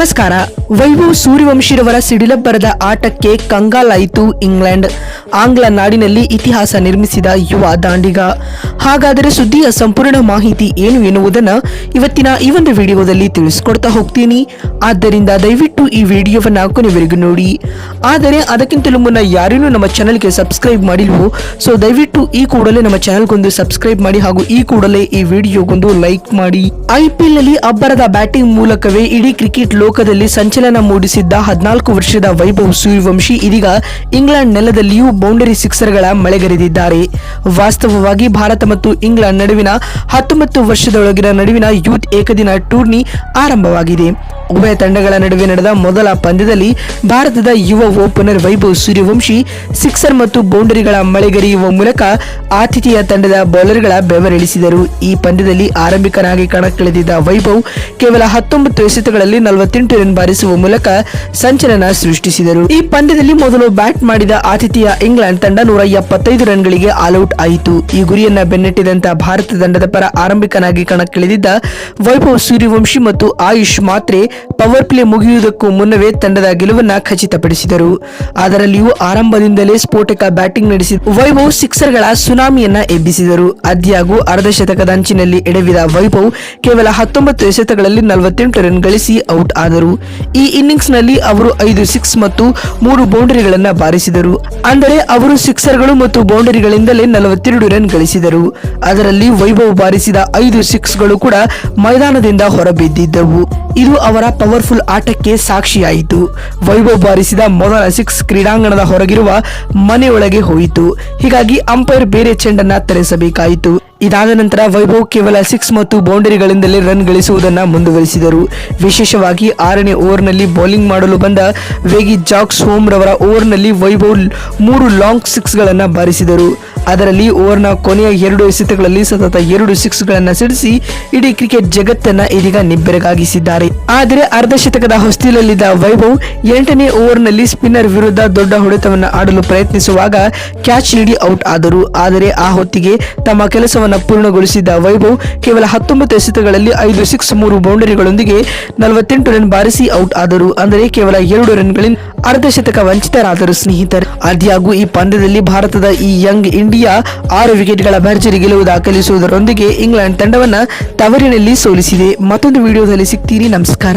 ನಮಸ್ಕಾರ. ವೈಭವ್ ಸೂರ್ಯವಂಶಿರವರ ಸಿಡಿಲಬ್ಬರದ ಆಟಕ್ಕೆ ಕಂಗಾಲಾಯಿತು ಇಂಗ್ಲೆಂಡ್. ಆಂಗ್ಲ ನಾಡಿನಲ್ಲಿ ಇತಿಹಾಸ ನಿರ್ಮಿಸಿದ ಯುವ ದಾಂಡಿಗ. ಹಾಗಾದರೆ ಸುದ್ದಿಯ ಸಂಪೂರ್ಣ ಮಾಹಿತಿ ಏನು ಎನ್ನುವುದನ್ನು ಇವತ್ತಿನ ಈ ಒಂದು ವಿಡಿಯೋದಲ್ಲಿ ತಿಳಿಸ್ಕೊಡ್ತಾ ಹೋಗ್ತೀನಿ. ಆದ್ದರಿಂದ ದಯವಿಟ್ಟು ಈ ವಿಡಿಯೋವನ್ನು ಕೊನೆವರೆಗೂ ನೋಡಿ. ಆದರೆ ಅದಕ್ಕಿಂತಲೂ ಮುನ್ನ ಯಾರೇನು ನಮ್ಮ ಚಾನಲ್ಗೆ ಸಬ್ಸ್ಕ್ರೈಬ್ ಮಾಡಿಲ್ವೋ, ಸೊ ದಯವಿಟ್ಟು ಈ ಕೂಡಲೇ ನಮ್ಮ ಚಾನಲ್ಗೊಂದು ಸಬ್ಸ್ಕ್ರೈಬ್ ಮಾಡಿ ಹಾಗೂ ಈ ಕೂಡಲೇ ಈ ವಿಡಿಯೋಗೊಂದು ಲೈಕ್ ಮಾಡಿ. ಐಪಿಎಲ್ ಅಲ್ಲಿ ಅಬ್ಬರದ ಬ್ಯಾಟಿಂಗ್ ಮೂಲಕವೇ ಇಡೀ ಕ್ರಿಕೆಟ್ ಲೋಕದಲ್ಲಿ ಸಂಚಲನ ಮೂಡಿಸಿದ್ದ ಹದಿನಾಲ್ಕು ವರ್ಷದ ವೈಭವ್ ಸೂರ್ಯವಂಶಿ ಇದೀಗ ಇಂಗ್ಲೆಂಡ್ ನೆಲದಲ್ಲಿಯೂ ಬೌಂಡರಿ ಸಿಕ್ಸರ್ಗಳ ಮಳೆಗರೆದಿದ್ದಾರೆ ವಾಸ್ತವವಾಗಿ ಭಾರತ ಮತ್ತು ಇಂಗ್ಲೆಂಡ್ ನಡುವಿನ ಹತ್ತೊಂಬತ್ತು ವರ್ಷದೊಳಗಿನ ನಡುವಿನ ಯೂತ್ ಏಕದಿನ ಟೂರ್ನಿ ಆರಂಭವಾಗಿದೆ. ಉಭಯ ತಂಡಗಳ ನಡುವೆ ನಡೆದ ಮೊದಲ ಪಂದ್ಯದಲ್ಲಿ ಭಾರತದ ಯುವ ಓಪನರ್ ವೈಭವ್ ಸೂರ್ಯವಂಶಿ, ಸಿಕ್ಸರ್ ಮತ್ತು ಬೌಂಡರಿಗಳ ಮಳೆಗರಿಯುವ ಮೂಲಕ ಆತಿಥೇಯ ತಂಡದ ಬೌಲರ್ಗಳ ಬೆವರಿಳಿಸಿದರು. ಈ ಪಂದ್ಯದಲ್ಲಿ ಆರಂಭಿಕನಾಗಿ ಕಣಕ್ಕಿಳಿದಿದ್ದ ವೈಭವ್ ಕೇವಲ ಹತ್ತೊಂಬತ್ತು ಎಸೆತಗಳಲ್ಲಿ ನಲವತ್ತೆಂಟು ರನ್ ಬಾರಿಸುವ ಮೂಲಕ ಸಂಚಲನ ಸೃಷ್ಟಿಸಿದರು. ಈ ಪಂದ್ಯದಲ್ಲಿ ಮೊದಲು ಬ್ಯಾಟ್ ಮಾಡಿದ ಆತಿಥೇಯ ಇಂಗ್ಲೆಂಡ್ ತಂಡ ನೂರ ಎಪ್ಪತ್ತೈದು ರನ್ಗಳಿಗೆ ಆಲ್ಔಟ್ ಆಯಿತು. ಈ ಗುರಿಯನ್ನ ಬೆನ್ನಟ್ಟಿದಂತ ಭಾರತ ತಂಡದ ಪರ ಆರಂಭಿಕನಾಗಿ ಕಣಕ್ಕಿಳಿದಿದ್ದ ವೈಭವ್ ಸೂರ್ಯವಂಶಿ ಮತ್ತು ಆಯುಷ್ ಮಾತ್ರೆ ಪವರ್ ಪ್ಲೇ ಮುಗಿಯುವುದಕ್ಕೂ ಮುನ್ನವೇ ತಂಡದ ಗೆಲುವನ್ನ ಖಚಿತಪಡಿಸಿದರು. ಅದರಲ್ಲಿಯೂ ಆರಂಭದಿಂದಲೇ ಸ್ಫೋಟಕ ಬ್ಯಾಟಿಂಗ್ ನಡೆಸಿ ವೈಭವ್ ಸಿಕ್ಸರ್ಗಳ ಸುನಾಮಿಯನ್ನ ಎಬ್ಬಿಸಿದರು. ಅದ್ಯಾಗೂ ಅರ್ಧ ಶತಕದ ಅಂಚಿನಲ್ಲಿ ಎಡವಿದ ವೈಭವ್ ಕೇವಲ ಹತ್ತೊಂಬತ್ತು ಎಸೆತಗಳಲ್ಲಿ ನಲವತ್ತೆಂಟು ರನ್ ಗಳಿಸಿ ಔಟ್ ಆದರು. ಈ ಇನ್ನಿಂಗ್ಸ್ನಲ್ಲಿ ಅವರು ಐದು ಸಿಕ್ಸ್ ಮತ್ತು ಮೂರು ಬೌಂಡರಿಗಳನ್ನ ಬಾರಿಸಿದರು. ಅಂದರೆ ಅವರು ಸಿಕ್ಸರ್ಗಳು ಮತ್ತು ಬೌಂಡರಿಗಳಿಂದಲೇ ನಲವತ್ತೆರಡು ರನ್ ಗಳಿಸಿದರು. ಅದರಲ್ಲಿ ವೈಭವ್ ಬಾರಿಸಿದ ಐದು ಸಿಕ್ಸ್ಗಳು ಕೂಡ ಮೈದಾನದಿಂದ ಹೊರಬಿದ್ದಿದ್ದವು. ಇದು ಅವರ ಪವರ್ಫುಲ್ ಆಟಕ್ಕೆ ಸಾಕ್ಷಿಯಾಯಿತು. ವೈಭವ್ ಬಾರಿಸಿದ ಮೊದಲ ಸಿಕ್ಸ್ ಕ್ರೀಡಾಂಗಣದ ಹೊರಗಿರುವ ಮನೆಯೊಳಗೆ ಹೋಯಿತು. ಹೀಗಾಗಿ ಅಂಪೈರ್ ಬೇರೆ ಚೆಂಡನ್ನ ತರಿಸಬೇಕಾಯಿತು. ಇದಾದ ನಂತರ ವೈಭವ್ ಕೇವಲ ಸಿಕ್ಸ್ ಮತ್ತು ಬೌಂಡರಿಗಳಿಂದಲೇ ರನ್ ಗಳಿಸುವುದನ್ನು ಮುಂದುವರಿಸಿದರು. ವಿಶೇಷವಾಗಿ ಆರನೇ ಓವರ್ನಲ್ಲಿ ಬೌಲಿಂಗ್ ಮಾಡಲು ಬಂದ ವೇಗಿ ಜಾಕ್ಸ್ ಹೋಮ್ ರವರ ಓವರ್ನಲ್ಲಿ ವೈಭವ್ ಮೂರು ಲಾಂಗ್ ಸಿಕ್ಸ್ಗಳನ್ನು ಬಾರಿಸಿದರು. ಅದರಲ್ಲಿ ಓವರ್ನ ಕೊನೆಯ ಎರಡು ಎಸೆತಗಳಲ್ಲಿ ಸತತ ಎರಡು ಸಿಕ್ಸ್ಗಳನ್ನು ಸಿಡಿಸಿ ಇಡೀ ಕ್ರಿಕೆಟ್ ಜಗತ್ತನ್ನ ಇದೀಗ ನಿಬ್ಬೆರಗಾಗಿಸಿದ್ದಾರೆ. ಆದರೆ ಅರ್ಧ ಶತಕದ ಹೊಸ್ತಿಲಲ್ಲಿದ್ದ ವೈಭವ್ ಎಂಟನೇ ಓವರ್ನಲ್ಲಿ ಸ್ಪಿನ್ನರ್ ವಿರುದ್ಧ ದೊಡ್ಡ ಹೊಡೆತವನ್ನು ಆಡಲು ಪ್ರಯತ್ನಿಸುವಾಗ ಕ್ಯಾಚ್ ನೀಡಿ ಔಟ್ ಆದರು. ಆದರೆ ಆ ಹೊತ್ತಿಗೆ ತಮ್ಮ ಕೆಲಸವನ್ನ ಪೂರ್ಣಗೊಳಿಸಿದ್ದ ವೈಭವ್ ಕೇವಲ ಹತ್ತೊಂಬತ್ತು ಎಸೆತಗಳಲ್ಲಿ ಐದು, ಸಿಕ್ಸ್, ಮೂರು ಬೌಂಡರಿಗಳೊಂದಿಗೆ ನಲವತ್ತೆಂಟು ರನ್ ಬಾರಿಸಿ ಔಟ್ ಆದರು. ಅಂದರೆ ಕೇವಲ ಎರಡು ರನ್ಗಳಿಂದ ಅರ್ಧ ಶತಕ ವಂಚಿತರಾದರು ಸ್ನೇಹಿತರು. ಆದ್ಯಾಗೂ ಈ ಪಂದ್ಯದಲ್ಲಿ ಭಾರತದ ಈ ಯಂಗ್ ಇಂಡಿಯಾ ಆರು ವಿಕೆಟ್ಗಳ ಭರ್ಜರಿ ಗೆಲುವು ದಾಖಲಿಸುವುದರೊಂದಿಗೆ ಇಂಗ್ಲೆಂಡ್ ತಂಡವನ್ನು ತವರಿನಲ್ಲಿ ಸೋಲಿಸಿದೆ. ಮತ್ತೊಂದು ವಿಡಿಯೋದಲ್ಲಿ ಸಿಗ್ತೀರಿ. ನಮಸ್ಕಾರ.